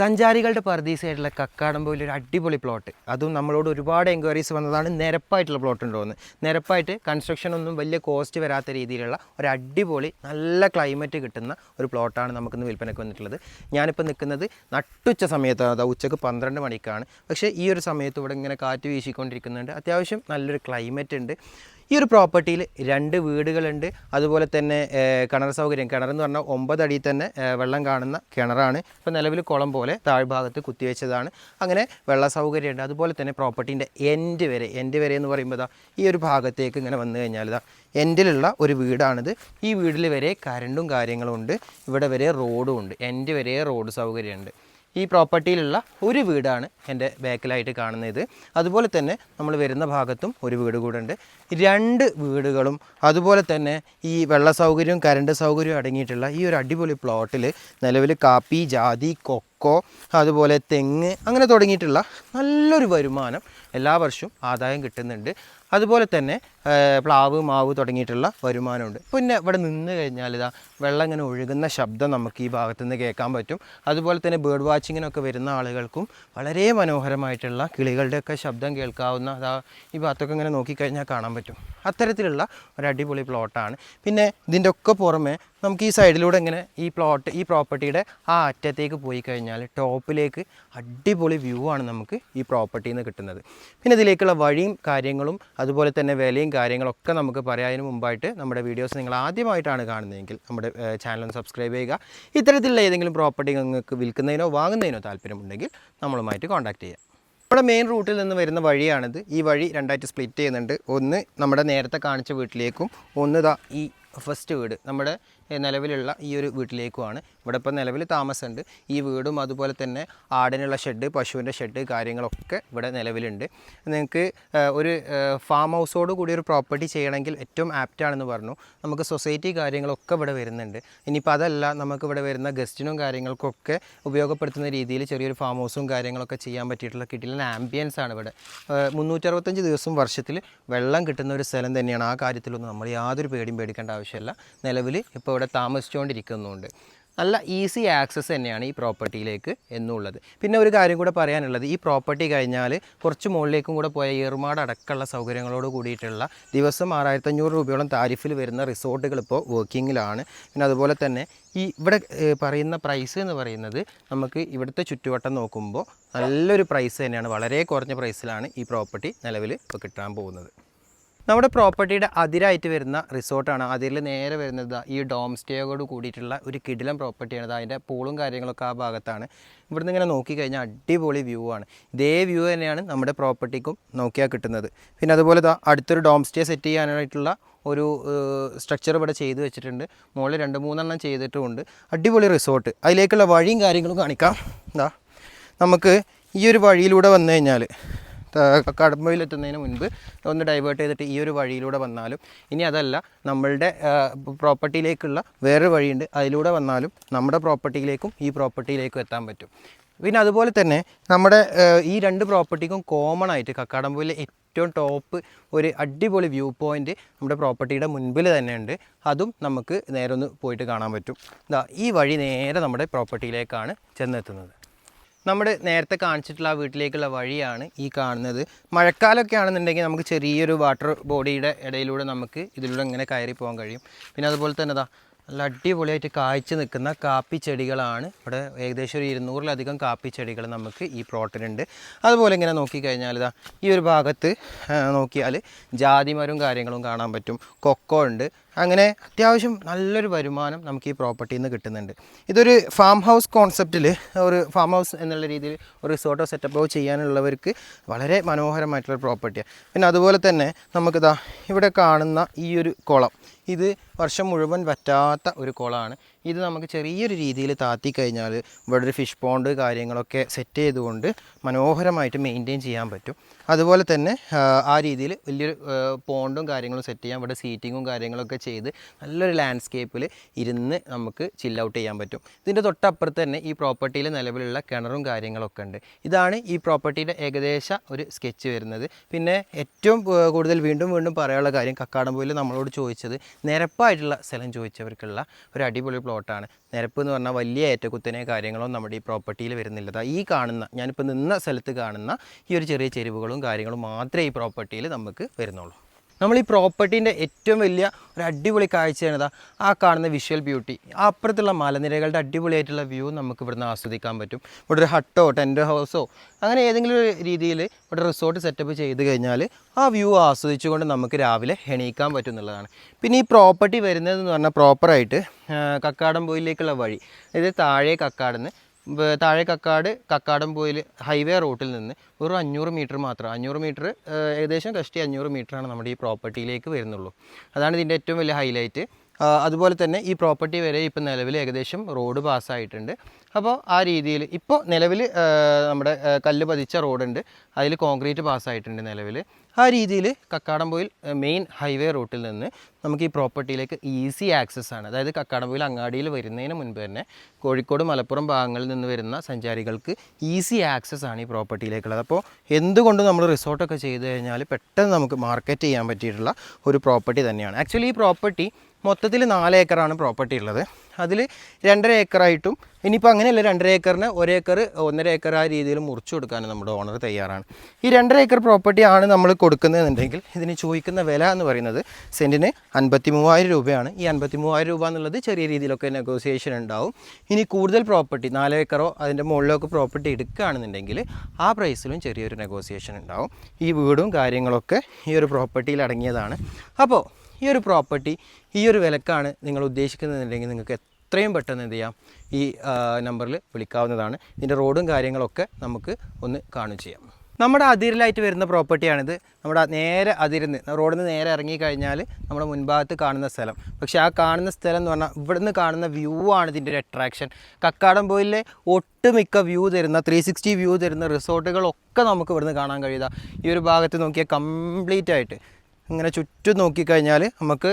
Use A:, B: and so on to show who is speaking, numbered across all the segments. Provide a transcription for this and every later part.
A: സഞ്ചാരികളുടെ പർദീസായിട്ടുള്ള കക്കാടംപോയിൽ ഒരു അടിപൊളി പ്ലോട്ട് അതും നമ്മളോട് ഒരുപാട് എൻക്വയറീസ് വന്നതാണ് നിരപ്പായിട്ടുള്ള പ്ലോട്ട് ഉണ്ടോയെന്ന് നിരപ്പായിട്ട് കൺസ്ട്രക്ഷൻ ഒന്നും വലിയ കോസ്റ്റ് വരാത്ത രീതിയിലുള്ള ഒരു അടിപൊളി നല്ല ക്ലൈമറ്റ് കിട്ടുന്ന ഒരു പ്ലോട്ടാണ് നമുക്കിന്ന് വിൽപ്പനയ്ക്ക് വന്നിട്ടുള്ളത്. ഞാനിപ്പോൾ നിൽക്കുന്നത് നട്ടുച്ച സമയത്ത് അതാ ഉച്ചയ്ക്ക് പന്ത്രണ്ട് മണിക്കാണ്. പക്ഷേ ഈ ഒരു സമയത്ത് ഇവിടെ ഇങ്ങനെ കാറ്റ് വീശിക്കൊണ്ടിരിക്കുന്നുണ്ട്. അത്യാവശ്യം നല്ലൊരു ക്ലൈമറ്റ് ഉണ്ട്. ഈ ഒരു പ്രോപ്പർട്ടിയിൽ രണ്ട് വീടുകളുണ്ട്. അതുപോലെ തന്നെ കിണർ സൗകര്യം. കിണർ എന്ന് പറഞ്ഞാൽ ഒമ്പത് അടിയിൽ തന്നെ വെള്ളം കാണുന്ന കിണറാണ്. ഇപ്പോൾ നിലവിൽ കുളം പോലെ താഴ്ഭാഗത്ത് കുത്തിവെച്ചതാണ്. അങ്ങനെ വെള്ള സൗകര്യമുണ്ട്. അതുപോലെ തന്നെ പ്രോപ്പർട്ടീന്റെ എൻഡ് വരെ എൻഡ് വരെ എന്ന് പറയുമ്പോൾ ഈ ഒരു ഭാഗത്തേക്ക് ഇങ്ങനെ വന്നു കഴിഞ്ഞാൽ ഇതാ എൻഡിലുള്ള ഒരു വീടാണിത്. ഈ വീട്ടിൽ വരെ കരണ്ടും കാര്യങ്ങളും ഉണ്ട്. ഇവിടെ വരെ റോഡും ഉണ്ട്. എൻഡ് വരെ റോഡ് സൗകര്യമുണ്ട്. ഈ പ്രോപ്പർട്ടിയിലുള്ള ഒരു വീടാണ് എന്റെ ബാക്കിലായിട്ട് കാണുന്നത്. അതുപോലെ തന്നെ നമ്മൾ വരുന്ന ഭാഗത്തും ഒരു വീട് കൂടെ ഉണ്ട്. രണ്ട് വീടുകളും അതുപോലെ തന്നെ ഈ വെള്ള സൗകര്യവും കരണ്ട് സൗകര്യവും അടങ്ങിയിട്ടുള്ള ഈ ഒരു അടിപൊളി പ്ലോട്ടിൽ നിലവിൽ കാപ്പി ജാതി കൊക്കോ അതുപോലെ തെങ്ങ് അങ്ങനെ തുടങ്ങിയിട്ടുള്ള നല്ലൊരു വരുമാനം എല്ലാ വർഷവും ആദായം കിട്ടുന്നുണ്ട്. അതുപോലെ തന്നെ പ്ലാവ് മാവ് തുടങ്ങിയിട്ടുള്ള വരുമാനമുണ്ട്. പിന്നെ ഇവിടെ നിന്ന് കഴിഞ്ഞാൽ ഇതാ വെള്ളം ഇങ്ങനെ ഒഴുകുന്ന ശബ്ദം നമുക്ക് ഈ ഭാഗത്തു നിന്ന് കേൾക്കാൻ പറ്റും. അതുപോലെ തന്നെ ബേർഡ് വാച്ചിങ്ങിനൊക്കെ വരുന്ന ആളുകൾക്കും വളരെ മനോഹരമായിട്ടുള്ള കിളികളുടെയൊക്കെ ശബ്ദം കേൾക്കാവുന്ന അതാ ഈ ഭാഗത്തൊക്കെ ഇങ്ങനെ നോക്കിക്കഴിഞ്ഞാൽ കാണാൻ പറ്റും. അത്തരത്തിലുള്ള ഒരു അടിപൊളി പ്ലോട്ടാണ് പിന്നെ ഇതിന്റെ ഒക്കെ പുറമെ നമുക്ക് ഈ സൈഡിലൂടെ ഇങ്ങനെ ഈ പ്ലോട്ട് ഈ പ്രോപ്പർട്ടിയുടെ ആ അറ്റത്തേക്ക് പോയി കഴിഞ്ഞാൽ ടോപ്പിലേക്ക് അടിപൊളി വ്യൂ ആണ് നമുക്ക് ഈ പ്രോപ്പർട്ടിയിൽ നിന്ന് കിട്ടുന്നത്. പിന്നെ ഇതിലേക്കുള്ള വഴിയും കാര്യങ്ങളും അതുപോലെ തന്നെ വിലയും കാര്യങ്ങളൊക്കെ നമുക്ക് പറയാതിന് മുമ്പായിട്ട് നമ്മുടെ വീഡിയോസ് നിങ്ങൾ ആദ്യമായിട്ടാണ് കാണുന്നതെങ്കിൽ നമ്മുടെ ചാനൽ സബ്സ്ക്രൈബ് ചെയ്യുക. ഇത്തരത്തിലുള്ള ഏതെങ്കിലും പ്രോപ്പർട്ടി നിങ്ങൾക്ക് വിൽക്കുന്നതിനോ വാങ്ങുന്നതിനോ താല്പര്യമുണ്ടെങ്കിൽ നമ്മളുമായിട്ട് കോൺടാക്ട് ചെയ്യുക നമ്മുടെ മെയിൻ റൂട്ടിൽ നിന്ന് വരുന്ന വഴിയാണിത്. ഈ വഴി രണ്ടായിട്ട് സ്പ്ലിറ്റ് ചെയ്യുന്നുണ്ട്. ഒന്ന് നമ്മുടെ നേരത്തെ കാണിച്ച വീട്ടിലേക്കും ഒന്ന് ദാ ഈ ഫസ്റ്റ് വീട്. നമ്മുടെ നിലവിലുള്ള ഈ ഒരു വീട്ടിലേക്കുമാണ്. ഇവിടെ ഇപ്പോൾ നിലവിൽ താമസമുണ്ട്. ഈ വീടും അതുപോലെ തന്നെ ആടിനുള്ള ഷെഡ് പശുവിന്റെ ഷെഡ് കാര്യങ്ങളൊക്കെ ഇവിടെ നിലവിലുണ്ട്. നിങ്ങൾക്ക് ഒരു ഫാം ഹൗസോട് കൂടി ഒരു പ്രോപ്പർട്ടി ചെയ്യണമെങ്കിൽ ഏറ്റവും ആപ്റ്റ് ആണെന്ന് പറഞ്ഞു. നമുക്ക് സൊസൈറ്റി കാര്യങ്ങളൊക്കെ ഇവിടെ വരുന്നുണ്ട്. ഇനിയിപ്പോൾ അതല്ല നമുക്ക് ഇവിടെ വരുന്ന ഗസ്റ്റിനും കാര്യങ്ങൾക്കൊക്കെ ഉപയോഗപ്പെടുത്തുന്ന രീതിയിൽ ചെറിയൊരു ഫാം ഹൗസും കാര്യങ്ങളൊക്കെ ചെയ്യാൻ പറ്റിയിട്ടുള്ള കിട്ടിയ ആംബിയൻസ് ആണ് ഇവിടെ. മുന്നൂറ്ററുപത്തഞ്ച് ദിവസം വർഷത്തിൽ വെള്ളം കിട്ടുന്ന ഒരു സ്ഥലം തന്നെയാണ് ആ കാര്യത്തിലൊന്നും നമ്മൾ യാതൊരു പേടിയും പേടിക്കേണ്ട ആവശ്യമില്ല. നിലവിൽ ഇപ്പോൾ ഇവിടെ താമസിച്ചുകൊണ്ടിരിക്കുന്നുണ്ട്. നല്ല ഈസി ആക്സസ് തന്നെയാണ് ഈ പ്രോപ്പർട്ടിയിലേക്ക് എന്നുള്ളത്. പിന്നെ ഒരു കാര്യം കൂടെ പറയാനുള്ളത്. ഈ പ്രോപ്പർട്ടി കഴിഞ്ഞാൽ കുറച്ച് മുകളിലേക്കും കൂടെ പോയ ഏർമാട് അടക്കമുള്ള സൗകര്യങ്ങളോട് കൂടിയിട്ടുള്ള ദിവസം ആറായിരത്തഞ്ഞൂറ് രൂപയോളം താരിഫിൽ വരുന്ന റിസോർട്ടുകൾ ഇപ്പോൾ വർക്കിങ്ങിലാണ് പിന്നെ അതുപോലെ തന്നെ ഈ ഇവിടെ പറയുന്ന പ്രൈസ് എന്ന് പറയുന്നത് നമുക്ക് ഇവിടുത്തെ ചുറ്റുവട്ടം നോക്കുമ്പോൾ നല്ലൊരു പ്രൈസ് തന്നെയാണ്. വളരെ കുറഞ്ഞ പ്രൈസിലാണ് ഈ പ്രോപ്പർട്ടി നിലവിൽ ഇപ്പോൾ കിട്ടാൻ പോകുന്നത്. നമ്മുടെ പ്രോപ്പർട്ടിയുടെ അതിരായിട്ട് വരുന്ന റിസോർട്ടാണ്. അതിൽ നേരെ വരുന്നത് ഈ ഡോം സ്റ്റേയോട് കൂടിയിട്ടുള്ള ഒരു കിടിലം പ്രോപ്പർട്ടിയാണ്. അതിന്റെ പൂളും കാര്യങ്ങളൊക്കെ ആ ഭാഗത്താണ്. ഇവിടുന്ന് ഇങ്ങനെ നോക്കിക്കഴിഞ്ഞാൽ അടിപൊളി വ്യൂ ആണ്. ഇതേ വ്യൂ തന്നെയാണ് നമ്മുടെ പ്രോപ്പർട്ടിക്കും നോക്കിയാൽ കിട്ടുന്നത്. പിന്നെ അതുപോലെ അടുത്തൊരു ഡോം സ്റ്റേ സെറ്റ് ചെയ്യാനായിട്ടുള്ള ഒരു സ്ട്രക്ചർ ഇവിടെ ചെയ്തു വെച്ചിട്ടുണ്ട്. മുകളിൽ രണ്ട് മൂന്നെണ്ണം ചെയ്തിട്ടുമുണ്ട്. അടിപൊളി റിസോർട്ട്. അതിലേക്കുള്ള വഴിയും കാര്യങ്ങളും കാണിക്കാം. എന്താ നമുക്ക് ഈ ഒരു വഴിയിലൂടെ വന്നു കഴിഞ്ഞാൽ കടമ്പയിലെത്തുന്നതിന് മുൻപ് ഒന്ന് ഡൈവേർട്ട് ചെയ്തിട്ട് ഈ ഒരു വഴിയിലൂടെ വന്നാലും ഇനി അതല്ല നമ്മളുടെ പ്രോപ്പർട്ടിയിലേക്കുള്ള വേറൊരു വഴിയുണ്ട്. അതിലൂടെ വന്നാലും നമ്മുടെ പ്രോപ്പർട്ടിയിലേക്കും ഈ പ്രോപ്പർട്ടിയിലേക്കും എത്താൻ പറ്റും. പിന്നെ അതുപോലെ തന്നെ നമ്മുടെ ഈ രണ്ട് പ്രോപ്പർട്ടിക്കും കോമൺ ആയിട്ട് കക്കാടംപൊയിലെ ഏറ്റവും ടോപ്പ് ഒരു അടിപൊളി വ്യൂ പോയിന്റ് നമ്മുടെ പ്രോപ്പർട്ടിയുടെ മുൻപിൽ തന്നെ ഉണ്ട് അതും നമുക്ക് നേരെ ഒന്ന് പോയിട്ട് കാണാൻ പറ്റും. ഈ വഴി നേരെ നമ്മുടെ പ്രോപ്പർട്ടിയിലേക്കാണ് ചെന്നെത്തുന്നത്. നമ്മൾ നേരത്തെ കാണിച്ചിട്ടുള്ള ആ വീട്ടിലേക്കുള്ള വഴിയാണ് ഈ കാണുന്നത്. മഴക്കാലമൊക്കെ ആണെന്നുണ്ടെങ്കിൽ നമുക്ക് ചെറിയൊരു വാട്ടർ ബോഡിയുടെ ഇടയിലൂടെ നമുക്ക് ഇതിലൂടെ ഇങ്ങനെ കയറി പോകാൻ കഴിയും. പിന്നെ അതുപോലെ തന്നെ ഇതാ നല്ല അടിപൊളിയായിട്ട് കായ്ച്ചു നിൽക്കുന്ന കാപ്പി ചെടികളാണ്. ഇവിടെ ഏകദേശം ഒരു ഇരുന്നൂറിലധികം കാപ്പി ചെടികൾ നമുക്ക് ഈ പ്ലോട്ടിലുണ്ട്. അതുപോലെ ഇങ്ങനെ നോക്കിക്കഴിഞ്ഞാൽ ഇതാ ഈ ഒരു ഭാഗത്ത് നോക്കിയാൽ ജാതിമരവും കാര്യങ്ങളും കാണാൻ പറ്റും. കൊക്കോ ഉണ്ട് അങ്ങനെ അത്യാവശ്യം നല്ലൊരു വരുമാനം നമുക്ക് ഈ പ്രോപ്പർട്ടിയിൽ നിന്ന് കിട്ടുന്നുണ്ട്. ഇതൊരു ഫാം ഹൗസ് കോൺസെപ്റ്റിൽ ഒരു ഫാം ഹൗസ് എന്നുള്ള രീതിയിൽ ഒരു റിസോർട്ടോ സെറ്റപ്പോ ചെയ്യാനുള്ളവർക്ക് വളരെ മനോഹരമായിട്ടുള്ള പ്രോപ്പർട്ടിയാണ് പിന്നെ അതുപോലെ തന്നെ നമുക്കിതാ ഇവിടെ കാണുന്ന ഈ ഒരു കുളം. ഇത് വർഷം മുഴുവൻ വറ്റാത്ത ഒരു കുളമാണ് ഇത് നമുക്ക് ചെറിയൊരു രീതിയിൽ താത്തി കഴിഞ്ഞാൽ ഇവിടെ ഒരു ഫിഷ് പോണ്ട് കാര്യങ്ങളൊക്കെ സെറ്റ് ചെയ്തുകൊണ്ട് മനോഹരമായിട്ട് മെയിന്റെയിൻ ചെയ്യാൻ പറ്റും. അതുപോലെ തന്നെ ആ, രീതിയിൽ വലിയൊരു പോണ്ടും കാര്യങ്ങളും സെറ്റ് ചെയ്യാം. ഇവിടെ സീറ്റിങ്ങും കാര്യങ്ങളൊക്കെ ചെയ്ത് നല്ലൊരു ലാൻഡ്സ്കേപ്പിൽ ഇരുന്ന് നമുക്ക് ചിൽ ഔട്ട് ചെയ്യാൻ പറ്റും. ഇതിന്റെ തൊട്ടപ്പുറത്ത് തന്നെ ഈ പ്രോപ്പർട്ടിയിൽ നിലവിലുള്ള കിണറും കാര്യങ്ങളൊക്കെ ഉണ്ട്. ഇതാണ് ഈ പ്രോപ്പർട്ടിയുടെ ഏകദേശ ഒരു സ്കെച്ച് വരുന്നത്. പിന്നെ ഏറ്റവും കൂടുതൽ വീണ്ടും വീണ്ടും പറയാനുള്ള കാര്യം കക്കാടംപോയിൽ നമ്മളോട് ചോദിച്ചത് നിരപ്പായിട്ടുള്ള സ്ഥലം ചോദിച്ചവർക്കുള്ള ഒരു അടിപൊളി പ്ലോട്ടാണ് നിരപ്പ് എന്ന് പറഞ്ഞാൽ വലിയ ഏറ്റക്കുത്തനെ കാര്യങ്ങളോ നമ്മുടെ ഈ പ്രോപ്പർട്ടിയിൽ വരുന്നില്ല. ഈ കാണുന്ന ഞാനിപ്പോൾ നിന്ന സ്ഥലത്ത് കാണുന്ന ഈ ഒരു ചെറിയ ചെരുവുകളും കാര്യങ്ങളും മാത്രമേ ഈ പ്രോപ്പർട്ടിയിൽ നമുക്ക് വരുന്നുള്ളൂ. നമ്മൾ ഈ പ്രോപ്പർട്ടീന്റെ ഏറ്റവും വലിയ ഒരു അടിപൊളി കാഴ്ചയാണ് ഇതാ ആ കാണുന്ന വിഷ്വൽ ബ്യൂട്ടി അപ്പുറത്തുള്ള മലനിരകളുടെ അടിപൊളിയായിട്ടുള്ള വ്യൂ നമുക്ക് ഇവിടുന്ന് ആസ്വദിക്കാൻ പറ്റും. ഇവിടെ ഒരു ഹട്ടോ ടെന്റ് ഹൗസോ അങ്ങനെ ഏതെങ്കിലും ഒരു രീതിയിൽ ഇവിടെ റിസോർട്ട് സെറ്റപ്പ് ചെയ്ത് കഴിഞ്ഞാൽ ആ വ്യൂ ആസ്വദിച്ചുകൊണ്ട് നമുക്ക് രാവിലെ എണീക്കാൻ പറ്റും എന്നുള്ളതാണ്. പിന്നെ ഈ പ്രോപ്പർട്ടി വരുന്നതെന്ന് പറഞ്ഞാൽ പ്രോപ്പറായിട്ട് കക്കാടം പോയിലേക്കുള്ള വഴി അതായത് താഴെ കക്കാടുന്ന് താഴെ കക്കാട് കക്കാടം കക്കാടംപോയിൽ ഹൈവേ റൂട്ടിൽ നിന്ന് ഒരു അഞ്ഞൂറ് മീറ്റർ മാത്രം അഞ്ഞൂറ് മീറ്റർ ഏകദേശം കഷ്ടി അഞ്ഞൂറ് മീറ്ററാണ് നമ്മുടെ ഈ പ്രോപ്പർട്ടിയിലേക്ക് വരുന്നുള്ളൂ. അതാണ് ഇതിന്റെ ഏറ്റവും വലിയ ഹൈലൈറ്റ്. അതുപോലെ തന്നെ ഈ പ്രോപ്പർട്ടി വരെ ഇപ്പോൾ നിലവിൽ ഏകദേശം റോഡ് പാസ്സായിട്ടുണ്ട് അപ്പോൾ ആ രീതിയിൽ ഇപ്പോൾ നിലവിൽ നമ്മുടെ കല്ല് പതിച്ച റോഡുണ്ട് അതിൽ കോൺക്രീറ്റ് പാസ്സായിട്ടുണ്ട് നിലവിൽ. ആ രീതിയിൽ കക്കാടംപോയിൽ മെയിൻ ഹൈവേ റൂട്ടിൽ നിന്ന് നമുക്ക് ഈ പ്രോപ്പർട്ടിയിലേക്ക് ഈസി ആക്സസ് ആണ്. അതായത് കക്കാടംപോയിൽ അങ്ങാടിയിൽ വരുന്നതിന് മുൻപ് തന്നെ കോഴിക്കോട് മലപ്പുറം ഭാഗങ്ങളിൽ നിന്ന് വരുന്ന സഞ്ചാരികൾക്ക് ഈസി ആക്സസ് ആണ് ഈ പ്രോപ്പർട്ടിയിലേക്കുള്ളത് അപ്പോൾ എന്തുകൊണ്ട് നമ്മൾ റിസോർട്ടൊക്കെ ചെയ്ത് കഴിഞ്ഞാൽ പെട്ടെന്ന് നമുക്ക് മാർക്കറ്റ് ചെയ്യാൻ പറ്റിയിട്ടുള്ള ഒരു പ്രോപ്പർട്ടി തന്നെയാണ്. ആക്ച്വലി ഈ പ്രോപ്പർട്ടി മൊത്തത്തിൽ നാല് ഏക്കറാണ് പ്രോപ്പർട്ടി ഉള്ളത്. അതിൽ രണ്ടര ഏക്കറായിട്ടും ഇനിയിപ്പോൾ അങ്ങനെയല്ല രണ്ടര ഏക്കറിന് ഒരേക്കർ ഒന്നര ഏക്കർ ആ രീതിയിൽ മുറിച്ചു കൊടുക്കാൻ നമ്മുടെ ഓണർ തയ്യാറാണ്. ഈ രണ്ടര ഏക്കർ പ്രോപ്പർട്ടി ആണ് നമ്മൾ കൊടുക്കുന്നതെന്നുണ്ടെങ്കിൽ ഇതിന് ചോദിക്കുന്ന വില എന്ന് പറയുന്നത് സെന്റിന് അൻപത്തി മൂവായിരം രൂപയാണ്. ഈ അൻപത്തി മൂവായിരം രൂപ എന്നുള്ളത് ചെറിയ രീതിയിലൊക്കെ നെഗോസിയേഷൻ ഉണ്ടാവും. ഇനി കൂടുതൽ പ്രോപ്പർട്ടി നാല് ഏക്കറോ അതിന്റെ മുകളിലൊക്കെ പ്രോപ്പർട്ടി എടുക്കുകയാണെന്നുണ്ടെങ്കിൽ ആ പ്രൈസിലും ചെറിയൊരു നെഗോസിയേഷൻ ഉണ്ടാവും. ഈ വീടും കാര്യങ്ങളൊക്കെ ഈ ഒരു പ്രോപ്പർട്ടിയിൽ അടങ്ങിയതാണ്. അപ്പോൾ ഈ ഒരു പ്രോപ്പർട്ടി ഈ ഒരു വിലക്കാണ് നിങ്ങൾ ഉദ്ദേശിക്കുന്നതെന്നുണ്ടെങ്കിൽ നിങ്ങൾക്ക് എത്രയും പെട്ടെന്ന് എന്ത് ചെയ്യാം? ഈ നമ്പറിൽ വിളിക്കാവുന്നതാണ്. ഇതിന്റെ റോഡും കാര്യങ്ങളൊക്കെ നമുക്ക് ഒന്ന് കാണു ചെയ്യാം. നമ്മുടെ അതിരിലായിട്ട് വരുന്ന പ്രോപ്പർട്ടിയാണിത്. നമ്മുടെ നേരെ അതിരുന്ന് റോഡിൽ നിന്ന് നേരെ ഇറങ്ങിക്കഴിഞ്ഞാൽ നമ്മുടെ മുൻഭാഗത്ത് കാണുന്ന സ്ഥലം. പക്ഷേ ആ കാണുന്ന സ്ഥലം എന്ന് പറഞ്ഞാൽ ഇവിടുന്ന് കാണുന്ന വ്യൂ ആണ് ഇതിന്റെ ഒരു അട്രാക്ഷൻ കക്കാടംപോയിലെ ഒട്ടുമിക്ക വ്യൂ തരുന്ന ത്രീ സിക്സ്റ്റി വ്യൂ തരുന്ന റിസോർട്ടുകളൊക്കെ നമുക്ക് ഇവിടുന്ന് കാണാൻ കഴിയുക ഈ ഒരു ഭാഗത്ത് നോക്കിയാൽ കംപ്ലീറ്റ് ആയിട്ട് ഇങ്ങനെ ചുറ്റും നോക്കിക്കഴിഞ്ഞാൽ നമുക്ക്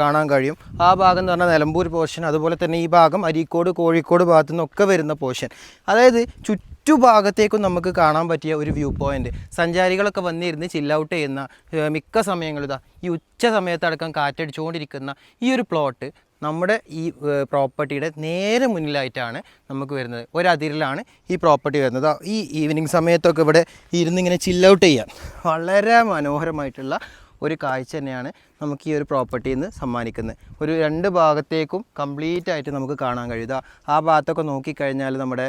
A: കാണാൻ കഴിയും. ആ ഭാഗം എന്ന് പറഞ്ഞാൽ നിലമ്പൂർ പോർഷൻ അതുപോലെ തന്നെ ഈ ഭാഗം അരീക്കോട് കോഴിക്കോട് ഭാഗത്തു നിന്നൊക്കെ വരുന്ന പോർഷൻ അതായത് ചുറ്റുഭാഗത്തേക്കും നമുക്ക് കാണാൻ പറ്റിയ ഒരു വ്യൂ പോയിന്റ് സഞ്ചാരികളൊക്കെ വന്നിരുന്ന് ചില്ലൗട്ട് ചെയ്യുന്ന മിക്ക സമയങ്ങളിതാ ഈ ഉച്ച സമയത്തടക്കം കാറ്റടിച്ചുകൊണ്ടിരിക്കുന്ന ഈ ഒരു പ്ലോട്ട് നമ്മുടെ ഈ പ്രോപ്പർട്ടിയുടെ നേരെ മുന്നിലായിട്ടാണ് നമുക്ക് വരുന്നത്. ഒരതിരിലാണ് ഈ പ്രോപ്പർട്ടി വരുന്നത്. ഈ ഈവനിങ് സമയത്തൊക്കെ ഇവിടെ ഇരുന്നിങ്ങനെ ചില്ലൗട്ട് ചെയ്യാൻ. വളരെ മനോഹരമായിട്ടുള്ള ഒരു കാഴ്ച തന്നെയാണ് നമുക്ക് ഈ ഒരു പ്രോപ്പർട്ടിയിൽ നിന്ന് സമ്മാനിക്കുന്നത്. ഒരു രണ്ട് ഭാഗത്തേക്കും കംപ്ലീറ്റ് ആയിട്ട് നമുക്ക് കാണാൻ കഴിയും. ആ ഭാഗത്തൊക്കെ നോക്കിക്കഴിഞ്ഞാൽ നമ്മുടെ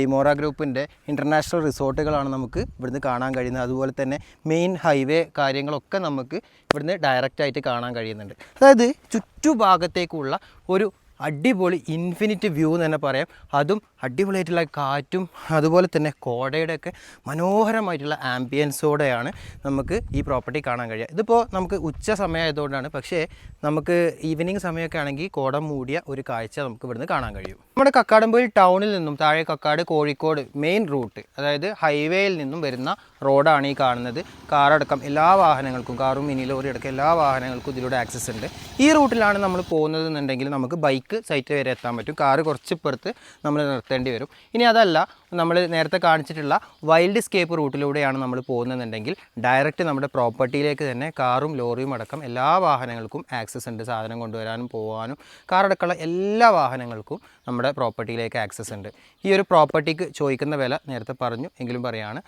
A: ഡിമോറ ഗ്രൂപ്പിന്റെ ഇന്റർനാഷണൽ റിസോർട്ടുകളാണ് നമുക്ക് ഇവിടുന്ന് കാണാൻ കഴിയുന്നത്. അതുപോലെ തന്നെ മെയിൻ ഹൈവേ കാര്യങ്ങളൊക്കെ നമുക്ക് ഇവിടുന്ന് ഡയറക്റ്റ് ആയിട്ട് കാണാൻ കഴിയുന്നുണ്ട്. അതായത് ചുറ്റുഭാഗത്തേക്കുള്ള ഒരു അടിപൊളി ഇൻഫിനിറ്റ് വ്യൂ എന്ന് തന്നെ പറയാം. അതും അടിപൊളിയായിട്ടുള്ള കാറ്റും അതുപോലെ തന്നെ കോടയുടെയൊക്കെ മനോഹരമായിട്ടുള്ള ആംബിയൻസോടെയാണ് നമുക്ക് ഈ പ്രോപ്പർട്ടി കാണാൻ കഴിയുക. ഇതിപ്പോൾ നമുക്ക് ഉച്ച സമയമായതുകൊണ്ടാണ് പക്ഷേ നമുക്ക് ഈവനിങ് സമയമൊക്കെ ആണെങ്കിൽ കോട മൂടിയ ഒരു കാഴ്ച നമുക്ക് ഇവിടുന്ന് കാണാൻ കഴിയും. നമ്മുടെ കക്കാടംപൊയിൽ ടൗണിൽ നിന്നും താഴെ കക്കാട് കോഴിക്കോട് മെയിൻ റൂട്ട് അതായത് ഹൈവേയിൽ നിന്നും വരുന്ന റോഡാണ് ഈ കാണുന്നത്. കാറടക്കം എല്ലാ വാഹനങ്ങൾക്കും കാറും മിനി ലോറി അടക്കം എല്ലാ വാഹനങ്ങൾക്കും ഇതിലൂടെ ആക്സസ് ഉണ്ട്. ഈ റൂട്ടിലാണ് നമ്മൾ പോകുന്നത് എന്നുണ്ടെങ്കിൽ നമുക്ക് ബൈക്ക് സൈറ്റ് വരെ എത്താൻ പറ്റും. കാറ് കുറച്ച് പുറത്ത് നമ്മൾ നിർത്തേണ്ടി വരും. ഇനി അതല്ല നമ്മൾ നേരത്തെ കാണിച്ചിട്ടുള്ള വൈൽഡ് സ്കേപ്പ് റൂട്ടിലൂടെയാണ് നമ്മൾ പോകുന്നതെന്നുണ്ടെങ്കിൽ ഡയറക്റ്റ് നമ്മുടെ പ്രോപ്പർട്ടിയിലേക്ക് തന്നെ കാറും ലോറിയും അടക്കം എല്ലാ വാഹനങ്ങൾക്കും ആക്സസ് ഉണ്ട്. സാധനം കൊണ്ടുവരാനും പോകാനും കാറടക്കമുള്ള എല്ലാ വാഹനങ്ങൾക്കും നമ്മുടെ പ്രോപ്പർട്ടിയിലേക്ക് ആക്സസ് ഉണ്ട്. ഈ ഒരു പ്രോപ്പർട്ടിക്ക് ചോദിക്കുന്ന വില നേരത്തെ പറഞ്ഞു. എങ്കിലും പറയാണ്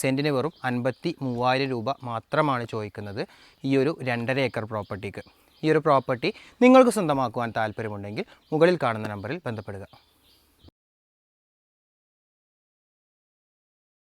A: സെന്റിന് വെറും അൻപത്തി മൂവായിരം രൂപ മാത്രമാണ് ചോദിക്കുന്നത് ഈ ഒരു രണ്ടര ഏക്കർ പ്രോപ്പർട്ടിക്ക് ഈ ഒരു പ്രോപ്പർട്ടി നിങ്ങൾക്ക് സ്വന്തമാക്കുവാൻ താല്പര്യമുണ്ടെങ്കിൽ മുകളിൽ കാണുന്ന നമ്പറിൽ ബന്ധപ്പെടുക.